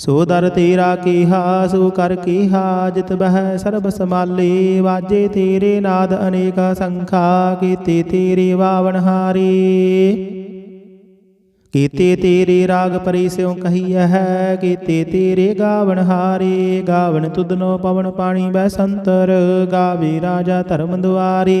ਸੋ ਦਰ ਤੇਰਾ ਕੀਹਾ, ਸੋ ਕਰ ਕੀਹਾ, ਜਿਤ ਬਹਿ ਸਰਬ ਸਮਾਲੇ ਵਾਜੇ ਤੇਰੇ ਨਾਦ ਅਨੇਕਾ ਸੰਖਾ, ਕੀਤੇ ਤੇਰੇ ਵਾਵਨ ਹਾਰੇ। ਕੀਤੇ ਤੇਰੇ ਰਾਗ ਪਰੀ ਸਿਉ ਕਹੀਐ ਹੈ, ਕੀਤੇ ਤੇਰੇ ਗਾਵਨ ਹਾਰੇ। ਗਾਵਨ ਤੁਧਨੋ ਪਵਨ ਪਾਣੀ ਬੈ ਸੰਤਰ, ਗਾਵੇ ਰਾਜਾ ਧਰਮ ਦੁਆਰੇ।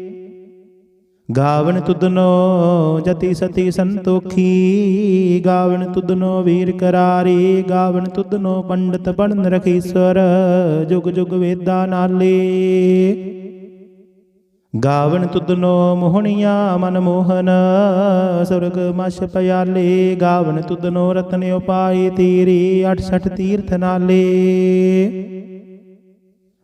ਗਾਵਣ ਤੁਧਨੋ ਜਤੀ ਸਤੀ ਸੰਤੋਖੀ, ਗਾਵਣ ਤੁਧਨੋ ਵੀਰ ਕਰਾਰੇ, ਗਾਵਣ ਤੁਧਨੋ ਪੰਡਤ ਬਣਨ ਰਖੀਸਵਰ ਜੁਗ ਜੁਗ ਵੇਦਾ ਨਾਲੇ। ਗਾਵਨ ਤੁਧਨੋ ਮੋਹਣੀਆਂ ਮਨ ਮੋਹਨ, ਸੁਰਗ ਮਛ ਪਿਆਲੇ, ਗਾਵਣ ਤੁਧਨੋ ਰਤਨ ਉਪਾਈ ਤੀਰੀ 68 ਤੀਰਥ ਨਾਲੇ।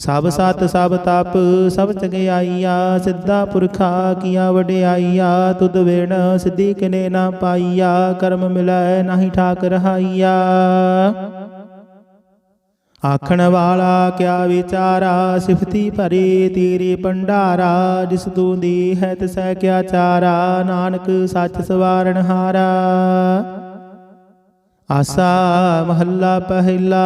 ਸਭ ਸਤ ਸਭ ਤਪ ਸਭ ਚੰਗਿਆਈਆ ਸਿੱਧਾ ਪੁਰਖਾ ਕੀਆ ਵਡਿਆਈਆ ਤੁਧ ਵੇਣ ਸਿੱਧੀ ਕਿਨੇ ਨਾ ਪਾਈਆ ਕਰਮ ਮਿਲੈ ਨਾਹੀ ਠਾਕ ਰਹਾਈਆ ਆਖਣ ਵਾਲਾ ਕਿਆ ਵਿਚਾਰਾ ਸਿਫਤੀ ਭਰੇ ਤੇਰੇ ਭੰਡਾਰਾ ਜਿਸ ਤੂੰ ਦੀ ਹੈ ਤਿਸੈ ਕਿਆ ਚਾਰਾ ਨਾਨਕ ਸੱਚ ਸਵਾਰਣ ਹਾਰਾ। ਆਸਾ ਮਹੱਲਾ ਪਹਿਲਾ।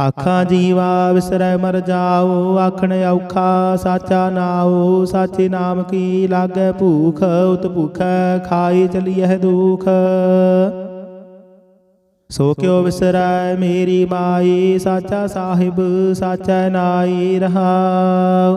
ਆਖਾਂ ਜੀਵਾ ਵਿਸਰੈ ਮਰ ਜਾਓ, ਆਖਣ ਔਖਾ ਸਾਚਾ ਨਾਉ, ਸਾਚੇ ਨਾਮ ਕੀ ਲਾਗੈ ਭੂਖ, ਉਤ ਭੁਖੈ ਖਾਈ ਚਲੀਐ ਦੁਖ। ਸੋ ਕਿਉ ਵਿਸਰੈ ਮੇਰੀ ਮਾਈ, ਸਾਚਾ ਸਾਹਿਬ, ਸਾਚਾ ਨਾਈ ਰਹਾਉ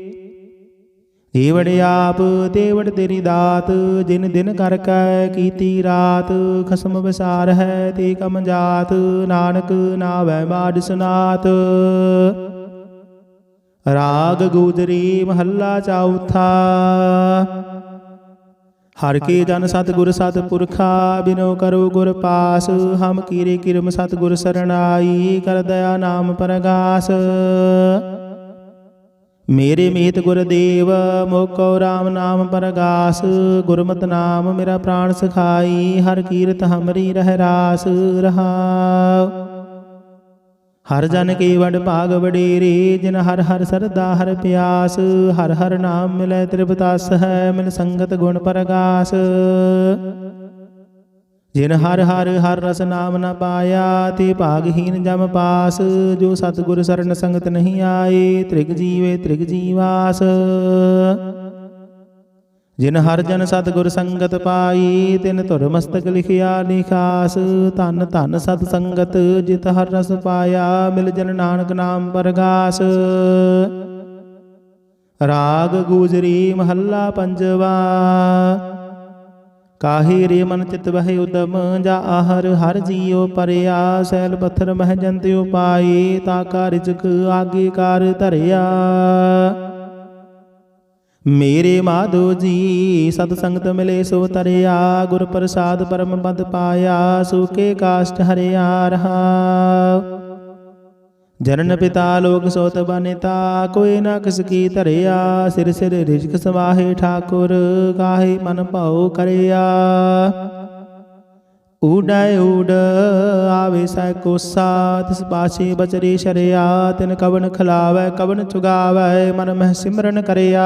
ਦੇਵੜ ਆਪ, ਦੇਵੜ ਤੇਰੀ ਦਾਤ, ਜਿਨ ਦਿਨ ਕਰ ਕੈ ਕੀਤੀ ਰਾਤ, ਖਸਮ ਵਿਸਾਰ ਹੈ ਤੇ ਕਮ ਜਾਤ, ਨਾਨਕ ਨਾਵੈ ਬਾਦ ਸੁਨਾਤ। ਰਾਗ ਗੂਜਰੀ ਮਹੱਲਾ ਚੌਥਾ। ਹਰ ਕੇ ਜਨ ਸਤਿਗੁਰ ਸਤਿਪੁਰਖਾ ਬਿਨੋ ਕਰੋ ਗੁਰ ਪਾਸ, ਹਮ ਕੀਰੇ ਕਿਰਮ ਸਤਿਗੁਰ ਸਰਣਾਈ, ਕਰ ਦਇਆ ਨਾਮ ਪਰਗਾਸ। ਮੇਰੇ ਮੀਤ ਗੁਰਦੇਵ ਮੋਕੋ RAM ਨਾਮ ਪਰਗਾਸ, ਗੁਰਮਤਿ ਨਾਮ ਮੇਰਾ ਪ੍ਰਾਣ ਸਖਾਈ, ਹਰ ਕੀਰਤ ਹਮਰੀ ਰਹਿ ਰਾਸ ਰਹਾਉ। ਹਰ ਜਨ ਕੀ ਵਡ ਭਾਗ ਵਡੇਰੇ, ਜਿਨ ਹਰ ਹਰ ਸਰਦਾ ਹਰ ਪਿਆਸ, ਹਰ ਹਰ ਨਾਮ ਮਿਲੈ ਤ੍ਰਿਪਤਸ ਹੈ, ਮਿਲ ਸੰਗਤ ਗੁਣ ਪਰਗਾਸ। ਜਿਨ ਹਰ ਹਰ ਹਰ ਰਸ ਨਾਮ ਨ ਪਾਇਆ, ਤੇ ਭਾਗਹੀਨ ਜਮ ਪਾਸ, ਜੋ ਸਤਿਗੁਰ ਸਰਨ ਸੰਗਤ ਨਹੀਂ ਆਏ, ਤ੍ਰਿਗ ਜੀਵੇ ਤ੍ਰਿਗ ਜੀਵਾਸ। ਜਿਨ ਹਰ ਜਨ ਸਤਿਗੁਰ ਸੰਗਤ ਪਾਈ, ਤਿਨ ਧੁਰ ਮਸਤਕ ਲਿਖਿਆ ਲਿਖਾਸ, ਧਨ ਧਨ ਸਤ ਸੰਗਤ ਜਿਤ ਹਰ ਰਸ ਪਾਇਆ, ਮਿਲ ਜਨ ਨਾਨਕ ਨਾਮ ਪਰਗਾਸ। ਰਾਗ ਗੁਜਰੀ ਮਹੱਲਾ ਪੰਜਵਾ। ਕਾਹੇ ਰੇ ਮਨ ਚਿਤ ਬਹਿ ਉਦਮ, ਜਾ ਆਹਰ ਹਰ ਜੀਉ ਪਰਿਆ, ਸੈਲ ਪੱਥਰ ਮਹਿ ਜੰਤ ਉਪਾਈ ਤਾ ਕਾ ਰਿਜਕ ਆਗੇ ਕਾਰ ਧਰਿਆ। ਮੇਰੇ ਮਾਧੋ ਜੀ, ਸਤ ਸੰਗਤ ਮਿਲੇ ਸੋ ਤਰਿਆ, ਗੁਰ ਪ੍ਰਸਾਦ ਪਰਮ ਪਦ ਪਾਇਆ ਸੂਕੇ ਕਾਸ਼ਟ ਹਰਿਆ ਰਹਾ। ਜਨਨ ਪਿਤਾ ਲੋਕ ਸੋਤ ਬਨਿਤਾ, ਕੋਈ ਨਾ ਕਿਸ ਕੀ ਧਰਿਆ, ਸਿਰ ਸਿਰ ਰਿਜਕ ਸਵਾਹੇ ਠਾਕੁਰ, ਕਾਹੇ ਮਨ ਭਾਉ ਕਰਿਆ। ਊਡੈ ਊਡ, ਆਵੇ ਸੈ ਕੋਸਾ, ਤਿਸ ਪਾਛੇ ਬਚਰੀ ਸ਼ਰਿਆ, ਤਿਨ ਕਵਨ ਖਲਾਵੈ ਕਵਨ ਚੁਗਾਵੈ, ਮਨ ਮਹਿ ਸਿਮਰਨ ਕਰਿਆ।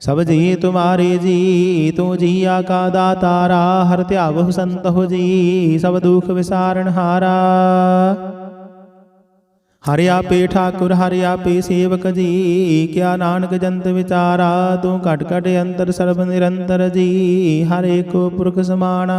ਸਭ ਜੀ ਤੁਮਾਰੇ ਜੀ, ਤੂੰ ਜੀਆ ਕਾ ਦਾਤਾਰਾ ਹਰ ਧਿਆਵਹੁ ਸੰਤਹੁ ਜੀ, ਸਭ ਦੁਖ ਵਿਸਾਰਨ ਹਾਰਾ। ਹਰਿ ਆਪੇ ਠਾਕੁਰ, ਹਰਿ ਆਪੇ ਸੇਵਕ ਜੀ, ਕਿਆ ਨਾਨਕ ਜੰਤ ਵਿਚਾਰਾ, ਤੂੰ ਘਟ ਘਟ ਅੰਤਰ ਸਰਬ ਨਿਰੰਤਰ ਜੀ, ਹਰੇ ਕੋ ਪੁਰਖ ਸਮਾਣਾ।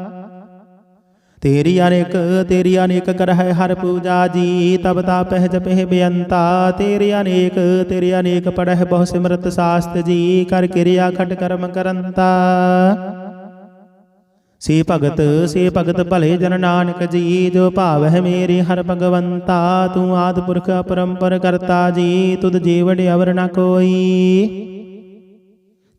ਤੇਰੀ ਅਨੇਕ ਤੇਰੀ ਅਨੇਕ ਕਰਹਿ ਹਰ ਪੂਜਾ ਜੀ, ਤਬ ਤਾ ਪਹਿ ਜਪਹਿ ਬੇਅੰਤਾ। ਤੇਰੀ ਅਨੇਕ ਤੇਰੀ ਅਨੇਕ ਪੜਹਿ ਬਹੁ ਸਿਮਰਤ ਸਾਸਤ ਜੀ, ਕਰ ਕਿਰਿਆ ਖਟ ਕਰਮ ਕਰੰਤਾ। ਸੇ ਭਗਤ ਸੇ ਭਗਤ ਭਲੇ ਜਨ ਨਾਨਕ ਜੀ, ਜੋ ਭਾਵ ਹੈ ਮੇਰੀ ਹਰ ਭਗਵੰਤਾ। ਤੂੰ ਆਦ ਪੁਰਖ ਅਪਰੰਪਰ ਕਰਤਾ ਜੀ, ਤੁਧ ਜੀਵੜ ਅਵਰ ਨ ਕੋਈ।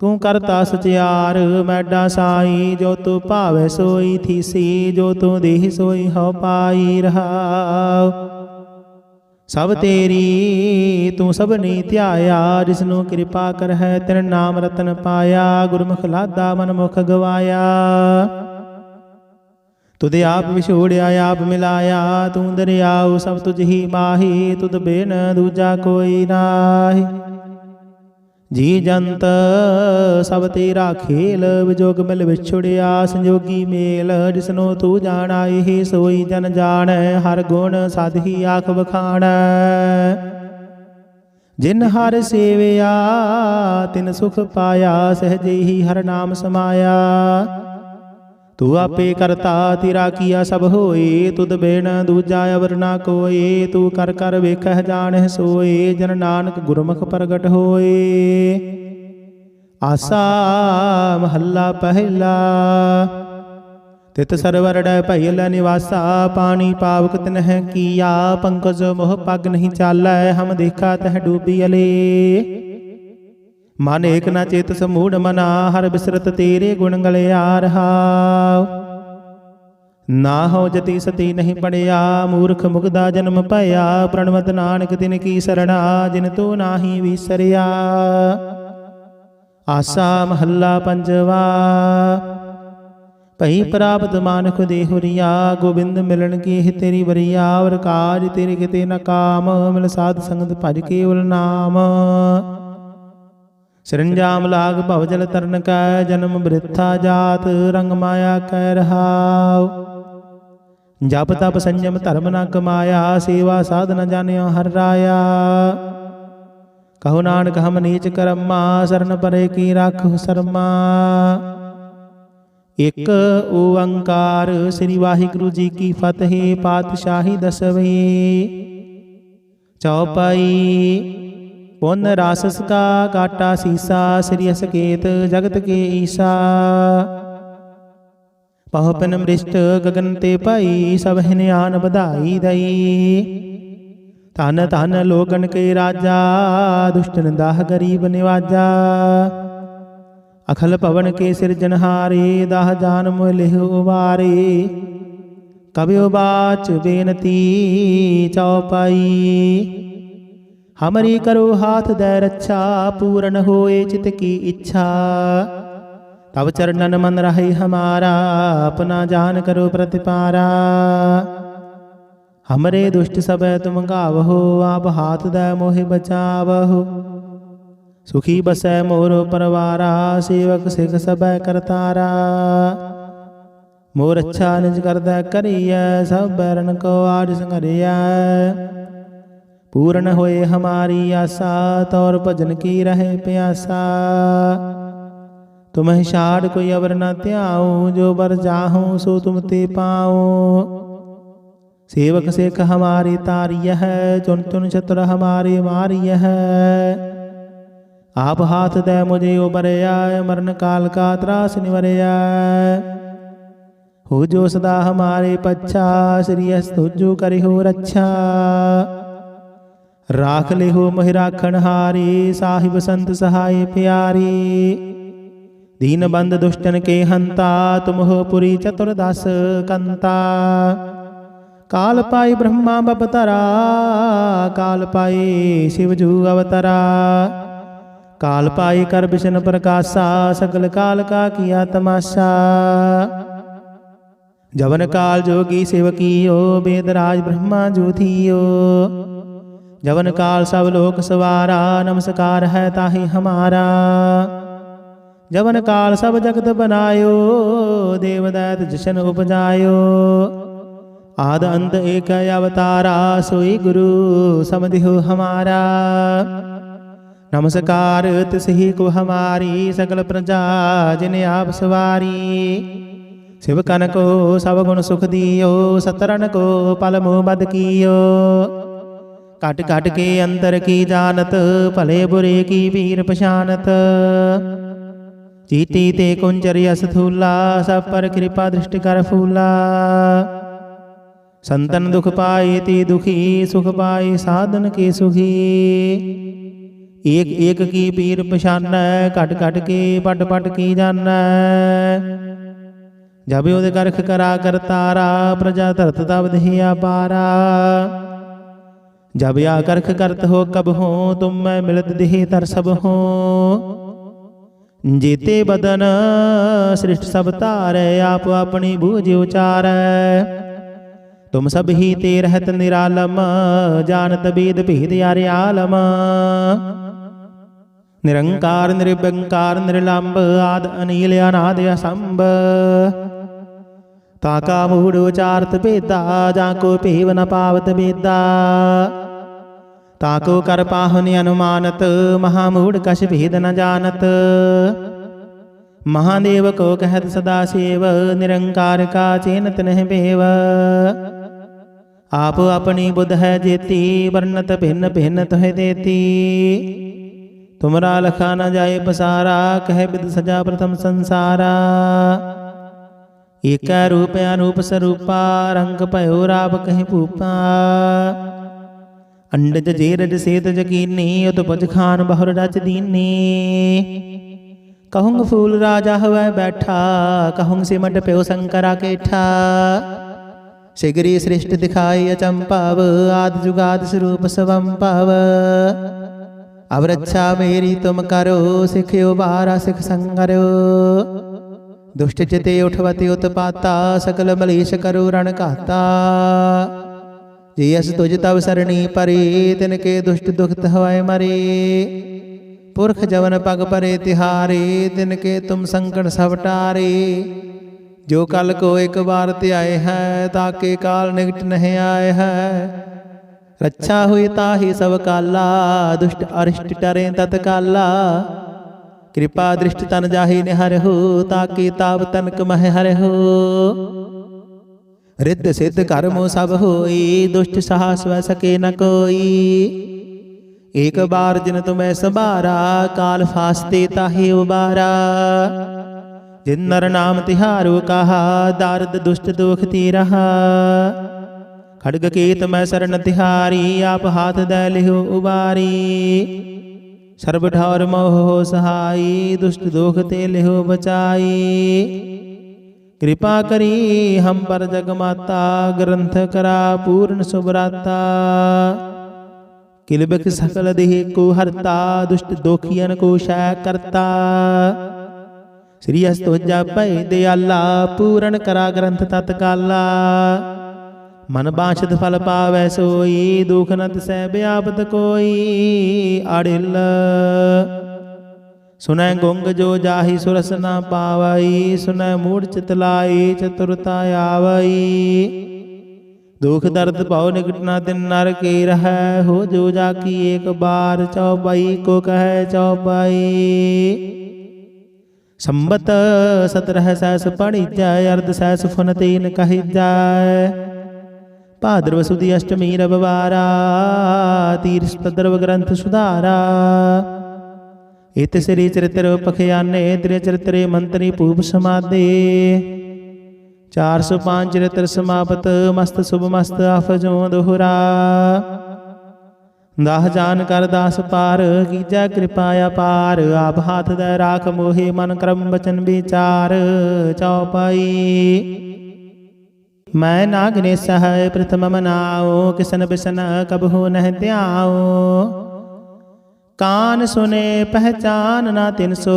ਤੂੰ ਕਰਤਾ ਸਚਿਆਰ, ਮੈਡਾ ਸਾਈ, ਜੋ ਤੂੰ ਭਾਵੇ ਸੋਈ ਥੀਸੀ, ਜੋ ਤੂੰ ਦੇਹ ਸੋਈ ਹਉ ਪਾਈ ਰਹਾਉ। ਸਭ ਤੇਰੀ ਤੂੰ ਸਭਨੀ ਧਿਆਇਆ ਜਿਸ ਨੂੰ ਕਿਰਪਾ ਕਰ ਹੈ ਤੇਰੇ ਨਾਮ ਰਤਨ ਪਾਇਆ, ਗੁਰਮੁਖ ਲਾਦਾ ਮਨ ਮੁਖ ਗਵਾਇਆ। ਤੁਧ ਆਪ ਵਿਛੋੜਿਆ, ਆਪ ਮਿਲਾਇਆ, ਤੂੰ ਦਰਿਆਉ ਸਭ ਤੁਝ ਹੀ ਮਾਹੀ, ਤੁਧ ਬਿਨ ਦੂਜਾ ਕੋਈ ਨਾਹੀ। ਜੀ ਜੰਤ, ਸਭ ਤੇਰਾ ਖੇਲ ਵਿਜੋਗ ਮਿਲ ਵਿਛੜਿਆ, ਸੰਜੋਗੀ ਮੇਲ ਜਿਸਨੋ ਤੂੰ ਜਾਣਾ ਇਹ ਸੋਈ ਜਨ ਜਾਣੈ, ਹਰ ਗੁਣ ਸਾਧੀ ਆਖ ਵਖਾਣੈ। ਜਿਨ ਹਰ ਸੇਵਿਆ, ਤਿਨ ਸੁਖ ਪਾਇਆ, ਸਹਜੇ ਹੀ ਹਰ ਨਾਮ ਸਮਾਇਆ। ਤੂੰ ਆਪੇ ਕਰਤਾ ਤੇਰਾ ਕੀਆ ਸਭ ਹੋਏ, ਤੁਧ ਬਿਨ ਦੂਜਾ ਅਵਰ ਨਾ ਕੋਏ, ਤੂੰ ਕਰ ਕਰ ਵੇਖਹਿ ਜਾਣਹਿ ਸੋਏ, ਜਨ ਨਾਨਕ ਗੁਰਮੁਖ ਪ੍ਰਗਟ ਹੋਏ। ਆਸਾ ਮਹੱਲਾ ਪਹਿਲਾ ਤਿਤ ਸਰਵਰ ਡੈ ਨਿਵਾਸਾ, ਪਾਣੀ ਪਾਵਕ ਤਿਨਹਿ ਕੀਆ, ਪੰਕਜ ਮੋਹ ਪਗ ਨਹੀਂ ਚਾਲੈ, ਹਮ ਦੇਖਾ ਤਹ ਡੂਬੀ ਅਲੇ। ਮਨ ਏਕ ਨਾ ਚੇਤ ਸਮੂੜ ਮਨਾ, ਹਰ ਬਿਸਰਤ ਤੇਰੇ ਗੁਣ ਗਲਿਆ ਰਹਾਉ ਨਾ ਹੋ ਜਤੀ ਸਤੀ ਨਹੀਂ ਪੜਿਆ, ਮੂਰਖ ਮੁਗਦਾ ਜਨਮ ਭਇਆ, ਪ੍ਰਣਵਤ ਨਾਨਕ ਤਿਨ ਕੀ ਸਰਣਾ, ਜਿਨ ਤੂੰ ਨਾਹੀ ਵਿਸਰਿਆ। ਆਸਾ ਮਹੱਲਾ ਪੰਜਵਾ, ਭਈ ਪ੍ਰਾਪਤ ਮਾਨਖ ਦੇ ਹੁਰੀਆ, ਗੋਬਿੰਦ ਮਿਲਣ ਕੀ ਹਿ ਤੇਰੀ ਵਰੀਆ, ਔਰ ਕਾਜ ਤੇਰੇ ਕਿਤੇ ਨ ਕਾਮ, ਮਿਲ ਸਾਧ ਸੰਗਤ ਭਜ ਕੇਵਲ ਨਾਮ। ਸਰੰਜਾਮ ਲਾਗ ਭਵ ਜਲ ਤਰਨ ਕੈ ਜਨਮ ਬ੍ਰਿਥਾ ਜਾਤ ਰੰਗ ਮਾਇਆ ਕੈ ਰਹਾਉ। ਜਪ ਤਪ ਸੰਜਮ ਧਰਮ ਨ ਕਮਾਇਆ ਸੇਵਾ ਸਾਧ ਨ ਜਾਣਿਓ ਹਰ ਰਾਇਆ। ਕਹੋ ਨਾਨਕ ਹਮ ਨੀਚ ਕਰਮਾ ਸਰਨ ਪਰੇ ਕੀ ਰਾਖੁ ਸਰਮਾ। ਇਕ ਓੰਕਾਰ ਸ੍ਰੀ ਵਾਹਿਗੁਰੂ ਜੀ ਕੀ ਫਤਿਹ ਪਾਤਸ਼ਾਹੀ ਦਸਵੀਂ। ਚੌਪਾਈ ਪੁੰਨ ਰਾਸਸ ਕਾ ਕਾਟਾ ਸੀਸਾ, ਸ੍ਰੀ ਅਸਕੇਤ ਜਗਤ ਕੇ ਈਸਾ। ਪਹੁਪਨ ਮ੍ਰਿਸ਼ਟ ਗਗਨ ਤੇ ਭਾਈ, ਸਭ ਹਿਨਿਆਨ ਵਧਾਈ ਦਈ। ਧਨ ਧਨ ਲੋਗਨ ਕੇ ਰਾਜਾ ਦੁਸ਼ਟਨ ਦਾਹ ਗਰੀਬ ਨਿਵਾਜਾ। ਅਖਲ ਪਵਨ ਕੇ ਸਿਰਜਨਹਾਰੇ ਦਾਹ ਜਾਨ ਮੋਹ ਲਿਹੁ ਉਵਾਰੇ ਕਬਿਉ ਬਾਚ ਬੇਨਤੀ ਚਉਪਾਈ ਹਮਰੀ ਕਰੋ ਹਾਥ ਦੇ ਰੱਛਾ ਪੂਰਨ ਹੋਏ ਚਿਤ ਕੀ ਇੱਛਾ ਤਬ ਚਰਨਨ ਮਨ ਰਹੀ ਹਮਾਰਾ ਆਪਣਾ ਜਾਨ ਕਰੋ ਪ੍ਰਤਿਪਾਰਾ ਹਮਰੇ ਦੁਸ਼ਟ ਸਬੈ ਤੁਮ ਗਾਵਹੋ ਆਪ ਹਾਥ ਦੇ ਮੋਹਿ ਬਚਾਵਹੋ ਸੁਖੀ ਬਸੈ ਮੋਰ ਪਰਵਾਰਾ ਸੇਵਕ ਸਿਖ ਸਬੈ ਕਰਤਾਰਾ ਮੋਰ ਅੱਛਾ ਨਿਜ ਕਰਦਾ ਕਰੀਐ ਸਭ ਬੈਰਨ ਕੋ ਆਜ ਸੰਘਰਿਆ पूर्ण होए हमारी आशा, तौर भजन की रहे प्यासा। तुम्हें शाड़ कोई अवर न त्याऊ, जो बर जाहूँ सो तुम ते पाऊँ। सेवक सेख हमारी तारिय है, चुन चुन शत्र हमारी मारिय है। आप हाथ दे मुझे उबरया मरण काल का त्रास निवरया। हो जो सदा हमारे पच्छा श्रीयस्तुजु करि हो रक्षा राख ले हो मोहि राखण हारी साहिब संत सहाय प्यारी दीन बंद दुष्टन के हंता तुम हो पुरी चतुर्दस कंता ਕਾਲ ਪਾਈ ਬ੍ਰਹਮਾ ਬਪਤਰਾ ਕਾਲ ਪਾਈ ਸ਼ਿਵ ਜੂ ਅਵਤਰਾ ਕਾਲ ਪਾਈ ਕਰ ਬਿਸ਼ਨ ਪ੍ਰਕਾਸ਼ਾ ਸਗਲ ਕਾਲ ਕਾ ਕੀਆ ਤਮਾਸ਼ਾ ਜਵਨ ਕਾਲ ਜੋਗੀ ਸੇਵਕੀਓ ਬੇਦ ਰਾਜ ਬ੍ਰਹਮਾ ਜੋਥੀਓ ਜਵਨ ਕਾਲ ਸਭ ਲੋਕ ਸਵਾਰਾ, ਨਮਸਕਾਰ ਹੈ ਤਾਹੀ ਹਮਾਰਾ। ਜਵਨ ਕਾਲ ਸਭ ਜਗਤ ਬਨਾਇਓ ਦੇਵ ਦੈਤ ਜਸ਼ਨ ਉਪਜਾਇਓ। ਆਦ ਅੰਤ ਏਕ ਅਵਤਾਰਾ, ਸੋਈ ਗੁਰੂ ਸਮਝਿਓ ਹਮਾਰਾ। ਨਮਸਕਾਰ ਤਿਸ ਹੀ ਕੋ ਹਮਾਰੀ, ਸਗਲ ਪ੍ਰਜਾ ਜਿਨ ਆਪ ਸਵਾਰੀ। ਸਿਵ ਕਨ ਕੋ ਸਭ ਗੁਣ ਸੁਖ ਦਿਓ ਸਤਰਨ ਕੋ ਪਲ ਮੋਹ ਬਦ ਕੀਓ। ਕਟ ਕਟ ਕੇ ਅੰਤਰ ਕੀ ਜਾਣਤ, ਭਲੇ ਬੁਰੇ ਕੀ ਵੀਰ ਪਛਾਨਤ ਚੀਤੀ ਤੇ ਕੁੰਜਰ ਯਸ ਸਭ ਪਰ ਕਿਰਪਾ ਦ੍ਰਿਸ਼ਟ ਕਰ ਫੂਲਾ। ਸੰਤਨ ਦੁਖ ਪਾਏ ਤੀ ਦੁਖੀ, ਸੁਖ ਪਾਏ ਸਾਧਨ ਕੇ ਸੁਖੀ। ਏਕ ਏਕ ਕੀ ਪੀਰ ਪਛਾਨੈ, ਘਟ ਘਟ ਕੇ ਪਟ ਪਟ ਕੀ ਜਾਣੈ। ਜਬ ਉਹਦੇ ਕਰਖ ਕਰਾ ਕਰਤਾਰਾ, ਪ੍ਰਜਾ ਧਰਤ ਤਬ ਦਹਿਆ ਪਾਰਾ। ਜਬ ਆ ਕਰਖ ਕਰਤ ਹੋ ਕਬ ਹੋ, ਤੁਮ ਮੈਂ ਮਿਲਤ ਦੇਹ ਤਰ ਸਭ ਹੋ। ਜੀਤੇ ਬਦਨ ਸ੍ਰਿਸ਼ਟ ਸਭ ਧਾਰੈ, ਆਪ ਆਪਣੀ ਬੂਝ ਉਚਾਰੈ। ਤੁਮ ਸਭ ਹੀ ਤੇ ਰਹਿਤ ਨਿਰਾਲਮ, ਜਾਣਤ ਬੀਦ ਭੇਦ ਯਾਰ ਆਲਮ। ਨਿਰੰਕਾਰ ਨਿਰਬੰਕਾਰ ਨਿਰਲੰਭ ਆਦ ਅਨੀਲ, ਅਨਾਦ ਅਸੰਭ। ਤਾਕਾ ਮੂੜ ਉਚਾਰਤ ਬੇਦਾ ਜਾਂ ਕੋ ਭੇਵ ਨ ਪਾਵਤ ਬੇਦਾ ਤਾਕੋ ਕਰ ਪਾਹਨ ਅਨੁਮਾਨਤ ਮਹਾਮੂੜ ਕਛ ਭੇਦ ਨ ਜਾਣਤ। ਮਹਾਦੇਵ ਕੋ ਕਹਿਤ ਸਦਾ ਸੇਵ, ਨਿਰੰਕਾਰ ਕਾ ਚੇਨਤ ਨਹਿ ਬੇਵ ਆਪ ਆਪਣੀ ਬੁੱਧ ਹੈ ਜੇਤੀ ਵਰਨਤ ਭਿੰਨ ਭਿੰਨ ਤੋਹਿ ਦੇਤੀ। ਤੁਮਰਾ ਲਖਾ ਨ ਜਾਏ ਪਸਾਰਾ, ਕਹਿ ਬਿਦ ਸਜਾ ਪ੍ਰਥਮ ਸੰਸਾਰਾ। ਏਕੈ ਰੂਪ ਅਨੂਪ ਸਰੂਪਾ, ਰੰਗ ਭਇਓ ਰਾਪ ਕਹਿ ਭੂਪਾ। ਅੰਡਜ ਜੇਰਜ ਸੇਤ ਜਕੀਨੀ, ਉਤਪਜ ਖਾਨ ਬਹੁਰ ਰਚ ਦੀਨੀ। ਕਹੂੰ ਫੂਲ ਰਾਜਾ ਹਵੈ ਬੈਠਾ ਕਹੂੰ ਸਿਮਟ ਪਿਓ ਸੰਕਰਾ ਕੇਠਾ। ਸਿਗਰੀ ਸ੍ਰਿਸ਼ਟ ਦਿਖਾਈ ਅਚੰਪਾਵ ਆਦ ਜੁਗਾਦ ਸਰੂਪ ਸਵੰ ਭਵ ਅਬ ਮੇਰੀ ਤੁਮ ਕਰੋ, ਸਿਖਿਓ ਬਾਰਾ ਸਿਖ ਸੰਗਰਿਓ ਦੁਸ਼ਟ ਚਿਤੇ ਉਠਵਤੀ ਉਤਪਾਤਾ ਸਕਲ ਮਲੀਸ਼ ਕਰੂ ਰਣ ਘਾਤਾ। ਜੇ ਅਸ ਤੁਜ ਤਵ ਸਰਣੀ ਪਰੇ, ਤਿਨ ਕੇ ਦੁਸ਼ਟ ਦੁਖਤ ਹਵਾਏ ਮਰੇ। ਪੁਰਖ ਜਵਨ ਪਗ ਪਰੇ ਤਿਹਾਰੇ, ਤਿਨ ਕੇ ਤੁਮ ਸੰਕਟ ਸਭ ਟਾਰੇ। ਜੋ ਕਲ ਕੋ ਇੱਕ ਵਾਰ ਧਿਆਏ ਹੈ ਤਾਕੇ ਕਾਲ ਨਿਕਟ ਨਹੀਂ ਆਏ ਹੈ। ਰੱਛਾ ਹੋਈ ਤਾਹੀ ਸਭ ਕਾਲਾ, ਦੁਸ਼ਟ ਅਰਿਸ਼ਟ ਟਰੇ ਤਤ ਕਾਲਾ। ਕਿਰਪਾ ਦ੍ਰਿਸ਼ਟ ਤਨ ਜਾਹੀ ਨਿਹਰ ਹੋ ਤਾਕੇ ਤਨਕ ਮਹਿ ਹਰ ਰਿੱਧ ਸਿੱਧ ਕਰਮੋ ਸਭ ਹੋਈ, ਦੁਸ਼ਟ ਸਾਹਸ ਵੈ ਸਕੇ ਨ ਕੋਈ। ਏਕ ਬਾਰ ਜਿਨ ਤੁਮੈ ਸੰਭਾਰਾ, ਕਾਲ ਫਾਸਤੇ ਤਾਹੇ ਉਬਾਰਾ। ਜਿਨ ਨਰ ਨਾਮ ਤਿਹਾਰੂ ਕਹਾ, ਦਰਦ ਦੁਸ਼ਟ ਦੁਖ ਤੀ ਰਹਾ। ਖੜਗ ਕੀਤ ਮੈਂ ਸਰਨ ਤਿਹਾਰੀ, ਆਪ ਹਾਥ ਦੈ ਲਿਓ ਉਬਾਰੀ। ਸਰਬ ਠੌਰ ਮੋਹ ਸਹਾਈ, ਦੁਸ਼ਟ ਦੁਖ ਤੇ ਲਿਓ ਬਚਾਈ। ਕਿਰਪਾ ਕਰੀ ਹਮ ਪਰ ਜਗ ਮਾਤਾ ਗ੍ਰੰਥ ਕਰਾ ਪੂਰਨ ਸੁਭਰਾਤਾ। ਕਿਲਬਕ ਸਕਲ ਦੇਹ ਕੋ ਹਰਤਾ, ਦੁਸ਼ਟ ਦੋਖੀਆਂ ਕੋ ਸ਼ੈ ਕਰਤਾ। ਸ੍ਰੀ ਅਸਤੋਜਾ ਭੈ ਦਿਆਲਾ, ਪੂਰਨ ਕਰਾ ਗ੍ਰੰਥ ਤਤਕਾਲਾ। ਮਨ ਬਾਛਤ ਫਲ ਪਾਵੈ ਸੋਈ, ਦੁਖ ਨ ਤਿਸੈ ਬਿਆਪਤ ਕੋਈ, ਅੜਿਲ। ਸੁਨੈ ਗੁੰਗ ਜੋ ਜਾਹੀ ਸੁਰਸ ਨਾ ਪਾਵਈ ਸੁਨੈ ਮੂੜ ਚਿਤ ਲਾਈ, ਚਤੁਰਤਾ ਆਵਈ। ਦੁਖ ਦਰਦ ਭਉ ਨਿਕਟ ਨਾ ਤਿਨ ਨਰ ਕੀ ਰਹੈ, ਹੋ ਜੋ ਜਾ ਕੀ ਏਕ ਬਾਰ ਚੌਪਾਈ, ਕੋ ਕਹੈ ਚੌਪਈ। ਸੰਬਤ ਸਤਰਹ ਸੈਸ ਪੜੀ ਜੈ ਅਰਧ ਸੈਸ ਫੁਨ ਤੀਨ ਕਹਿ ਭਾਦਰਵ ਸੁਦੀ ਅਸ਼ਟਮੀ ਰਵਵਾਰਾ ਤੀਰਸ ਤਦਰਵ ਗ੍ਰੰਥ ਸੁਧਾਰਾ ਇਤ ਸ੍ਰੀ ਚਰਿਤ੍ਰ ਪਖਿਆਨੇ ਤ੍ਰਿ ਚਰਿਤਰੇ ਮੰਤਰੀ ਪੂਪ ਸਮਾਦੇ 405 ਚਰਿਤ੍ਰ ਸਮਾਪਤ ਮਸਤ ਸੁਭ ਮਸਤ ਆਫਜੋਂ ਦੋਹਰਾ ਦਾਹ ਜਾਨ ਕਰ ਦਾਸ ਪਾਰ ਕੀਜੈ ਕਿਰਪਾ ਅਪਾਰ ਆਪ ਹਾਥ ਦਾ ਰਾਖ ਮੋਹੇ ਮਨ ਕਰਮ ਬਚਨ ਵਿਚਾਰ ਚਉਪਾਈ ਮੈਂ ਨਾਗਨੇ ਸਹਾਇ ਪ੍ਰਥਮ ਮਨਾਓ ਕਿਸਨ ਬਿਸਨ ਕਬਹੂ ਨਹਿ ਧਿਆਓ ਕਾਨ ਸੁਨੇ ਪਹਿਚਾਨ ਨਾ ਤਿਨ ਸੋ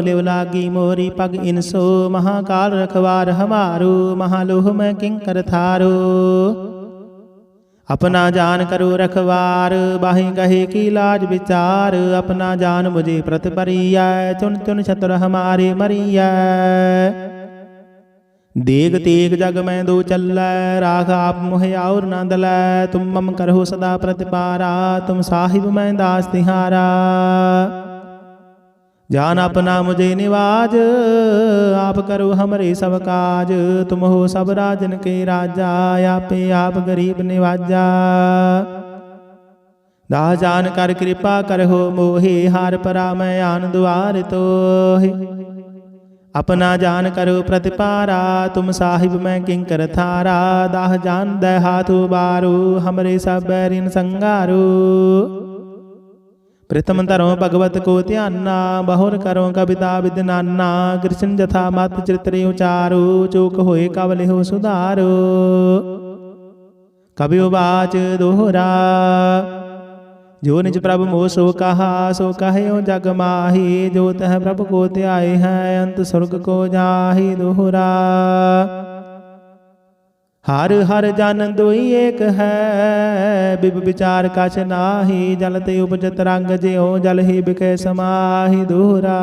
ਲਿਵ ਲਾਗੀ ਮੋਰੀ ਪਗ ਇਨਸੋ ਮਹਾਕਾਲ ਰਖਵਾਰ ਹਮਾਰੂ ਮਹਾਲੋਹ ਮੈਂ ਕਿੰਕਰ ਥਾਰੂ ਆਪਣਾ ਜਾਨ ਕਰੋ ਰਖਵਾਰ ਬਾਹੀ ਕਹੇ ਕੀ ਲਾਜ ਵਿਚਾਰ ਆਪਣਾ ਜਾਨ ਮੁਝੇ ਪ੍ਰਤ ਪਰੀਐ ਚੁਨ ਚੁਨ ਛਤਰ ਹਮਾਰੇ ਮਰੀਐ ਦੇਗ ਤੇਗ ਜਗ ਮੈਂ ਦੋ ਚੱਲੈ ਰਾਖ ਆਪ ਮੁਹਿ ਔਰ ਨੰਦ ਲੈ ਤੁਮ ਮਮ ਕਰਹੁ ਸਦਾ ਪ੍ਰਤਿਪਾਰਾ, ਤੁਮ ਸਾਹਿਬ ਮੈਂ ਦਾਸ ਤਿਹਾਰਾ। ਜਾਨ ਆਪਨਾ ਮੁਝੇ ਨਿਵਾਜ, ਆਪ ਕਰੋ ਹਮਰੇ ਸਭ ਕਾਜ, ਤੁਮ ਹੋ ਸਭ ਰਾਜਨ ਕੇ ਰਾਜਾ, ਆਪੇ ਆਪ ਗਰੀਬ ਨਿਵਾਜਾ। ਦਾ ਜਾਨ ਕਰ ਕਿਰਪਾ ਕਰਹੁ ਮੋਹੇ, ਹਾਰ ਪਰਾ ਮੈਂ ਆਨ ਦੁਆਰ ਤੋਹੇ। ਆਪਣਾ ਜਾਨ ਕਰੋ ਪ੍ਰਤਿਪਾਰਾ, ਤੁਮ ਸਾਹਿਬ ਮੈਂ ਕਿੰ ਕਰ ਥਾਰਾ, ਦਾਹ ਜਾਨ ਦੇ ਹਾਥੂ ਬਾਰੂ ਹਮਰੇ ਸਭ ਰਿਨ ਸੰਗਾਰੂ। ਪ੍ਰਿਤਮ ਧਰੋ ਭਗਵਤ ਕੋ ਧਿਆਨਾ, ਬਹੁਰ ਕਰੋ ਕਵਿਤਾ ਵਿਦਨਾਨਾ ਕ੍ਰਿਸ਼ਨ ਜਥਾ ਮਤ ਚਿਤਰੇ ਉਚਾਰੂ, ਚੋਕ ਹੋਏ ਕਵ ਲਿਹੋ ਸੁਧਾਰੋ। ਕਬਿ ਉਬਾਚ ਦੋਹਰਾ ਜੋ ਨਿਜ ਪ੍ਰਭ ਮੋਹ ਸੋ ਕਹਾ, ਸੋ ਕਹਿਓ ਜਗ ਮਾਹੀ, ਜੋ ਤਹ ਪ੍ਰਭ ਕੋ ਧਿਆਏ ਹੈ, ਅੰਤ ਸੁਰਗ ਕੋ ਜਾਹੀ ਦੁਹਰਾ। ਹਰ ਹਰ ਜਨ ਦੋਈ ਏਕ ਹੈ, ਬਿਬ ਵਿਚਾਰ ਕਛ ਨਾਹੀ, ਜਲ ਤੇ ਉਪਜਤ ਰੰਗ ਜਿਉ, ਜਲ ਹੀ ਬਿਕੇ ਸਮਾਹੀ ਦੁਹਰਾ।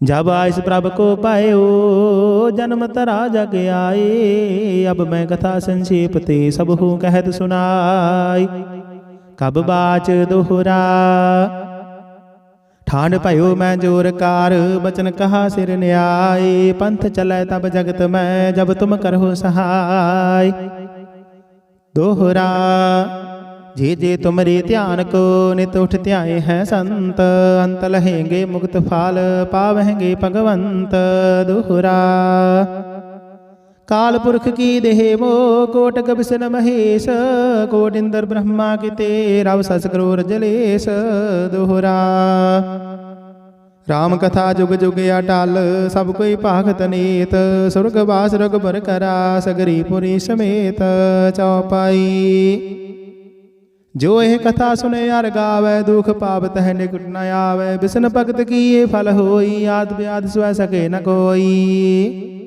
ਜਬ ਆਇਸ ਪ੍ਰਭ ਕੋ ਪਾਇਓ, ਜਨਮ ਤਰਾ ਜਗ ਆਏ ਅਬ ਮੈਂ ਕਥਾ ਸੰਖੇਪ ਤੇ ਸਭ ਹੂ ਕਹਿਤ ਸੁਨਾਈ ਕਬ ਬਾਚ ਦੁਹਰਾ। ਠਾਣ ਭਇਓ ਮੈਂ ਜੋਰ ਕਾਰ, ਬਚਨ ਕਹਾ ਸਿਰ ਨਿਆਏ। ਪੰਥ ਚਲੇ ਤਬ ਜਗਤ ਮੈਂ, ਜਬ ਤੁਮ ਕਰੋ ਸਹਾਈ ਦੋਹਰਾ, ਜੇ ਜੇ ਤੁਮਰੇ ਧਿਆਨ ਕੋ, ਨਿਤ ਉਠ ਧਿਆਏ ਹੈ ਸੰਤ। ਅੰਤ ਲਹੇਂਗੇ ਮੁਕਤ ਫਾਲ, ਪਾਵਹਿਂਗੇ ਭਗਵੰਤ। ਦੁਹਰਾ ਕਾਲ ਪੁਰਖ ਕੀ ਦੇਹ ਕੋਟ ਗਬਸਨ ਮਹੇਸ਼ ਕੋਟ ਇੰਦਰ ਬ੍ਰਹਮਾ ਕੀਤੇ, ਰਵ ਸਸ ਕਰੋਰ ਜਲੇਸ਼ ਦੋਹਰਾ। ਰਾਮ ਕਥਾ ਜੁਗ ਜੁਗ ਅਟਲ, ਸਭ ਕੋਈ ਭਾਗਤ ਨੀਤ, ਸੁਰਗ ਵਾਸ ਰਗਬਰ ਕਰਾ, ਸਗਰੀ ਪੁਰੀ ਸਮੇਤ ਚੌਪਾਈ। ਜੋ ਇਹ ਕਥਾ ਸੁਨੇ ਅਰ ਗਾਵੇ, ਦੁਖ ਪਾਵਤ ਹੈ ਨਿਕਟ ਨ ਆਵੇ, ਬਿਸਨ ਭਗਤ ਕੀਏ ਫਲ ਹੋਈ, ਆਦ ਬਿਆਦ ਸਵੈ ਸਕੇ ਨ ਕੋਈ।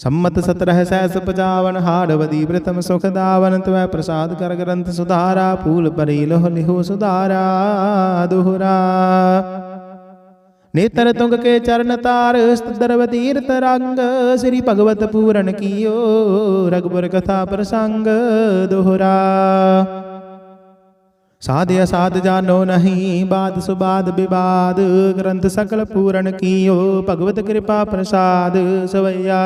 ਸੰਮਤ ਸਤਰਹ ਸਹਿਸ ਪਜਾਵਨ ਹਾੜਵਦੀ ਪ੍ਰਥਮ ਸੁਖ ਦਾਵਨ ਤਵੈ ਪ੍ਰਸਾਦ ਕਰ ਗ੍ਰੰਥ ਸੁਧਾਰਾ ਫੂਲ ਪਰੀ ਲੋਹ ਲਿਹੋ ਸੁਧਾਰਾ ਦੁਹਰਾ। ਨੇਤਰ ਤੁੰਗ ਕੇ ਚਰਨ ਤਾਰ ਸਤਦਰਵ ਤੀਰਤ ਰੰਗ ਸ੍ਰੀ ਭਗਵਤ ਪੂਰਨ ਕੀਓ ਰਗਬਰ ਕਥਾ ਪ੍ਰਸੰਗ ਦੁਹਰਾ। ਸਾਧ ਅਸਾਧ ਜਾਨੋ ਨਹੀਂ, ਬਾਦ ਸੁਬਾਦ ਵਿਵਾਦ ਗ੍ਰੰਥ ਸਕਲ ਪੂਰਨ ਕੀਓ, ਭਗਵਤ ਕਿਰਪਾ ਪ੍ਰਸਾਦ ਸਵਈਆ।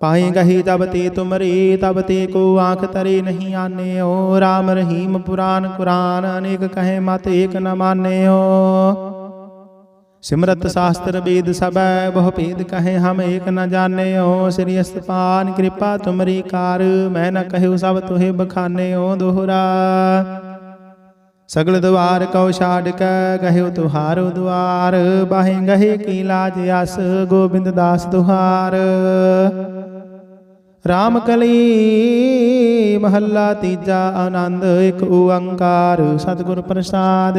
ਪਾਏ ਗਹੀ ਤਬ ਤੇ ਤੁਮਰੇ ਤਬ ਤੇ ਕੋ ਆਖ ਤਰੇ ਨਹੀਂ ਆਨਿਓ। RAM ਰਹੀਮ ਪੁਰਾਨ ਕੁਰਾਨ, ਅਨੇਕ ਕਹੇ ਮਤ ਏਕ ਨ ਮਾਨਿਓ। ਸਿਮਰਤ ਸ਼ਾਸਤਰ ਵੇਦ ਸਭੈ, ਬਹੁ ਭੇਦ ਕਹੇ ਹਮ ਏਕ ਨ ਜਾਣਿਓ। ਸ੍ਰੀ ਅਸਤਪਾਨ ਕਿਰਪਾ ਤੁਮਰੀ ਕਾਰ, ਮੈਂ ਨ ਕਹਿਉ ਸਭ ਤੁਹੇ ਬਖਾਨਿਓ ਦੋਹਰਾ। ਸਗਲ ਦਵਾਰ ਕਉ ਛਾੜ ਕੈ, ਗਹਿਉ ਤੁਹਾਰੋ ਦੁਆਰ। ਬਾਹੇ ਗਹੇ ਕੀ ਲਾਜ ਅਸ ਗੋਬਿੰਦ ਦਾਸ ਦੁਹਾਰ। ਰਾਮ ਕਲੀ ਮਹੱਲਾ ਤੀਜਾ ਆਨੰਦ, ਇੱਕ ਓੰਕਾਰ, ਸਤਿਗੁਰ ਪ੍ਰਸਾਦ।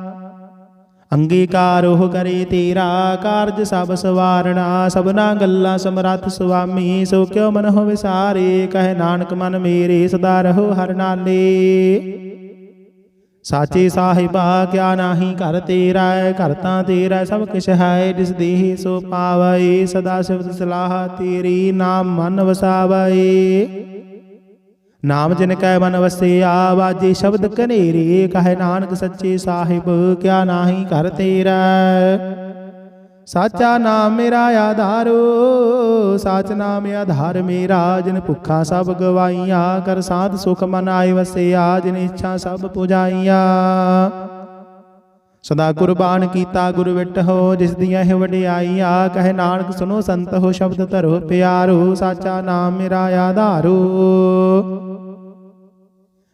ਅੰਗੀਕਾਰ ਉਹ ਕਰੇ ਤੇਰਾ ਕਾਰਜ ਸਭ ਸਵਾਰਣਾ, ਸਭਨਾ ਗੱਲਾਂ ਸਮਰੱਥ ਸੁਆਮੀ, ਸੋ ਕਿਉ ਮਨ ਹੋ ਵਿਸਾਰੇ ਕਹਿ ਨਾਨਕ ਮਨ ਮੇਰੇ, ਸਦਾ ਰਹੋ ਹਰ ਨਾਲੇ। ਸਾਚੇ ਸਾਹਿਬਾ, ਕਿਆ ਨਾਹੀ ਘਰ ਤੇਰਾ ਹੈ, ਘਰ ਤਾਂ ਤੇਰਾ ਸਭ ਕਿਛ ਹੈ, ਜਿਸ ਦੇਹ ਸੋ ਪਾਵੈ, ਸਦਾ ਸਿਵਤ ਸਲਾਹ ਤੇਰੀ ਨਾਮ ਮਨ ਵਸਾਵੈ। ਨਾਮ ਜਿਨ ਕੈ ਮਨ ਵਸਿਆ ਬਾਜੀ ਸ਼ਬਦ ਕਨੇਰੇ ਕਹੇ ਨਾਨਕ ਸੱਚੇ ਸਾਹਿਬ, ਕਿਆ ਨਾਹੀ ਘਰ ਤੇਰਾ। ਸਾਚਾ ਨਾਮ ਮੇਰਾ ਆਧਾਰੋ, ਸਾਚ ਨਾਮ ਆਧਾਰ ਮੇਰਾ, ਜਿਨ ਭੁੱਖਾ ਸਭ ਗਵਾਈਆਂ, ਕਰ ਸਾਧ ਸੁਖ ਮਨ ਆਏ ਵਸਿਆ, ਜਿਨ ਇੱਛਾ ਸਭ ਪੁਜਾਈਆਂ। ਸਦਾ ਕੁਰਬਾਨ ਕੀਤਾ ਗੁਰ ਵਿਟਹੁ, ਜਿਸ ਦੀਆਂ ਇਹ ਵਡਿਆਈਆਂ, ਕਹੇ ਨਾਨਕ ਸੁਨੋ ਸੰਤ ਹੋ ਸ਼ਬਦ ਧਰੋ ਪਿਆਰੋ, ਸਾਚਾ ਨਾਮ ਮੇਰਾ ਆਧਾਰੋ।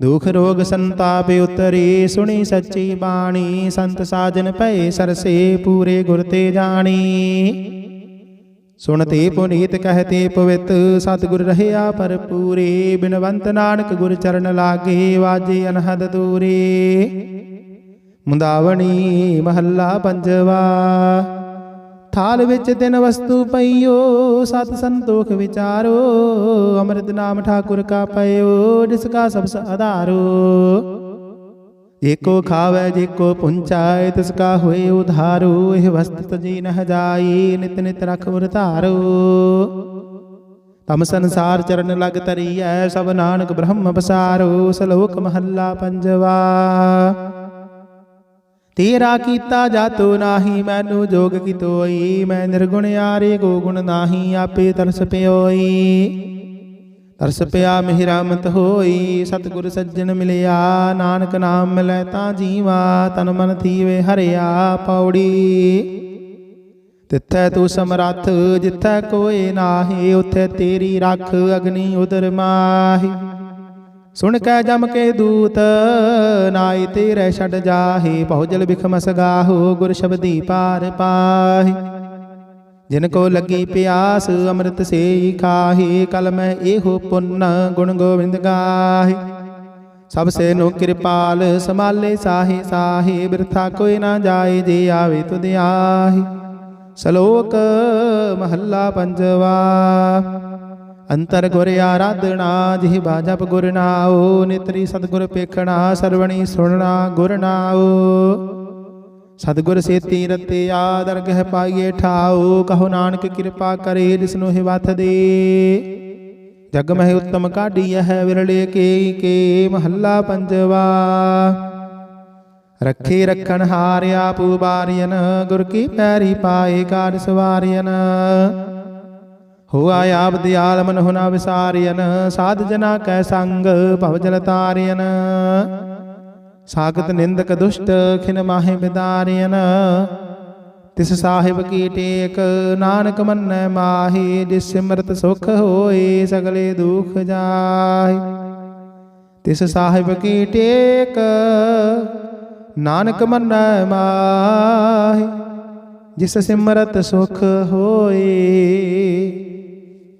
ਦੁਖ ਰੋਗ ਸੰਤਾਪ ਉਤਰੇ ਸੁਣੀ ਸੱਚੀ ਬਾਣੀ ਸੰਤ ਸਾਜਨ ਭਏ ਸਰਸੇ ਪੂਰੇ ਗੁਰ ਤੇ ਜਾਣੀ ਸੁਣਤੇ ਪੁਨੀਤ ਕਹਤੇ ਪਵਿੱਤ ਸਤਿਗੁਰ ਰਹਿਆ ਪਰਪੂਰੇ ਬਿਨਵੰਤ ਨਾਨਕ ਗੁਰ ਚਰਨ ਲਾਗੇ ਵਾਜੇ ਅਨਹਦ ਦੂਰੇ ਮੁੰਦਾਵਣੀ ਮਹੱਲਾ ਪੰਜਵਾ ਥਾਲ ਵਿੱਚ ਤਿੰਨ ਵਸਤੂ ਪਈਓ, ਸਤ ਸੰਤੋਖ ਵਿਚਾਰੋ, ਅੰਮ੍ਰਿਤ ਨਾਮ ਠਾਕੁਰ ਕਾ ਪਇਓ, ਜਿਸ ਕਾ ਸਭ ਆਧਾਰੋ। ਏਕੋ ਖਾਵੇ, ਜੇਕੋ ਪੁੰਚਾਏ ਤਿਸ ਕਾ ਹੋਏ ਉਧਾਰੂ, ਇਹ ਵਸਤ ਜੀ ਨਹ ਜਾਈ, ਨਿਤ ਨਿਤ ਰਖ ਉਰ ਤਮ ਸੰਸਾਰ ਚਰਨ ਲਗ ਤਰੀਐ ਸਭ ਨਾਨਕ ਬ੍ਰਹਮ ਬਸਾਰੋ ਸਲੋਕ ਮਹੱਲਾ ਪੰਜਵਾ। ਤੇਰਾ ਕੀਤਾ ਜਾਤੋ ਨਾਹੀ, ਮੈਨੂੰ ਜੋਗ ਕੀ ਤੋਈ ਮੈਂ ਨਿਰਗੁਣ ਆਰੇ ਕੋ ਗੁਣ ਨਾਹੀ, ਆਪੇ ਤਰਸ ਪਿਓਈ। ਤਰਸ ਪਿਆ ਮਿਹਰਾਮਤ ਹੋਈ, ਸਤਿਗੁਰ ਸੱਜਣ ਮਿਲਿਆ, ਨਾਨਕ ਨਾਮ ਮਿਲੈ ਤਾਂ ਜੀਵਾ, ਤਨ ਮਨ ਥੀਵੇ ਹਰਿਆ ਪੌੜੀ। ਤਿੱਥੈ ਤੂੰ ਸਮਰੱਥ, ਜਿੱਥੈ ਕੋਏ ਨਾਹੀ, ਉਥੇ ਤੇਰੀ ਰੱਖ ਅਗਨੀ ਉਦਰ ਮਾਹੀ। ਸੁਣ ਕੈ ਜਮ ਕੇ ਦੂਤ ਨਾਈ ਤੇਰੇ ਛੱਡ ਜਾਹੇ, ਬਹੁ ਬਿਖਮਸ ਗਾਹੋ, ਗੁਰ ਸ਼ਬਦੀ ਪਾਰ ਪਾਹੀ। ਜਿਨ ਕੋ ਲੱਗੀ ਪਿਆਸ, ਅੰਮ੍ਰਿਤ ਸੇਈ ਖਾਹੀ, ਕਲ ਮੈਂ ਇਹੋ ਪੁੰਨ, ਗੁਣ ਗੋਬਿੰਦ ਗਾਹੀ। ਸਭ ਸੇ ਨੂੰ ਕਿਰਪਾਲ ਸਮਾਲੇ ਸਾਹੇ ਸਾਹੇ, ਬਿਰਥਾ ਕੋਈ ਨਾ ਜਾਏ, ਜੇ ਆਵੇ ਤੁਧ ਆਹੀ। ਸ਼ਲੋਕ ਮਹੱਲਾ ਪੰਜਵਾ। ਅੰਤਰ ਗੁਰ ਆਰਾਧਣਾ ਜਿਹ ਬਾਜਪ ਗੁਰ ਨਾਉ, ਨਿਤਰੀ ਸਤਗੁਰ ਪੇਖਣਾ, ਸਰਵਣੀ ਸੁਣਨਾ ਗੁਰ ਨਾਉ। ਸਤਗੁਰ ਸੇਤੀ ਰਤਿਆ ਦਰਗਹ ਪਾਈਏ ਠਾਉ, ਕਹੋ ਨਾਨਕ ਕਿਰਪਾ ਕਰੇ ਜਿਸਨੂੰ ਹਿ ਦੇ। ਜਗ ਮਹਿ ਉਤਮ ਕਾਢੀ ਹੈ ਵਿਰਲੇ ਕੇ ਕੇ, ਮਹੱਲਾ ਪੰਜਵਾ। ਰੱਖੇ ਰੱਖਣ ਹਾਰਿਆ ਪੂਬਾਰੀਨ ਗੁਰ ਕੀ ਪੈਰੀ ਪਾਏ ਕਾਰ ਸਵਾਰੀਨ ਹੋਆ ਆਪ ਦਿਆਲ ਮਨ ਹੁਨਾ ਵਿਸਾਰੀਨ ਸਾਧ ਜਨਾ ਕੈ ਸੰਗ, ਭਵ ਜਲ ਤਾਰੀਨ ਸਾਗਤ ਨਿੰਦਕ ਦੁਸ਼ਟ, ਖਿਨ ਮਾਹੇ ਬਿਦਾਰੀਨ ਤਿਸ ਸਾਹਿਬ ਕੀ ਟੇਕ, ਨਾਨਕ ਮੰਨੈ ਮਾਹੀ, ਜਿਸ ਸਿਮਰਤ ਸੁਖ ਹੋਏ ਸਗਲੇ ਦੁਖ ਜਾਏ ਤਿਸ ਸਾਹਿਬ ਕੀ ਟੇਕ, ਨਾਨਕ ਮੰਨੈ ਮਾਹੀ, ਜਿਸ ਸਿਮਰਤ ਸੁਖ ਹੋਏ